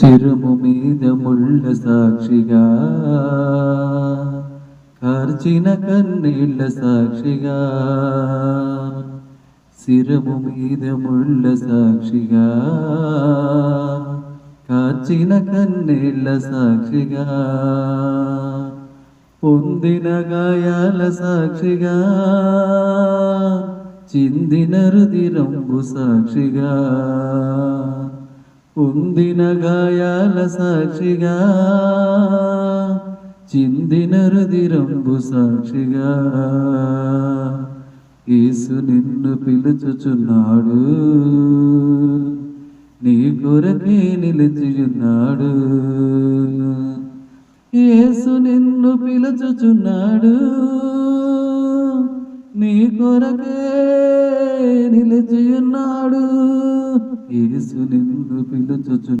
സിറുമുമീതമുള്ള സാക്ഷിക. കർച്ചിന കണ്ണില്ല സാക്ഷിക. സിറുമുമീതമുള്ള സാക്ഷിക. കാച്ചിന കണ്ണില്ല സാക്ഷിക. പൊന്തിന കായാല സാക്ഷിക. ചിന്തിനരുതിരമ്പു സാക്ഷിക. పొందిన గాయాల సాక్షిగా చిందిన రుదిరంబు సాక్షిగా. యేసు నిన్ను పిలుచుచున్నాడు నీ కొరకే నిలిచియున్నాడు. యేసు నిన్ను పిలుచుచున్నాడు నీ కొరకే నిలిచియున్నాడు యేసు నిన్ను పిలుచుచు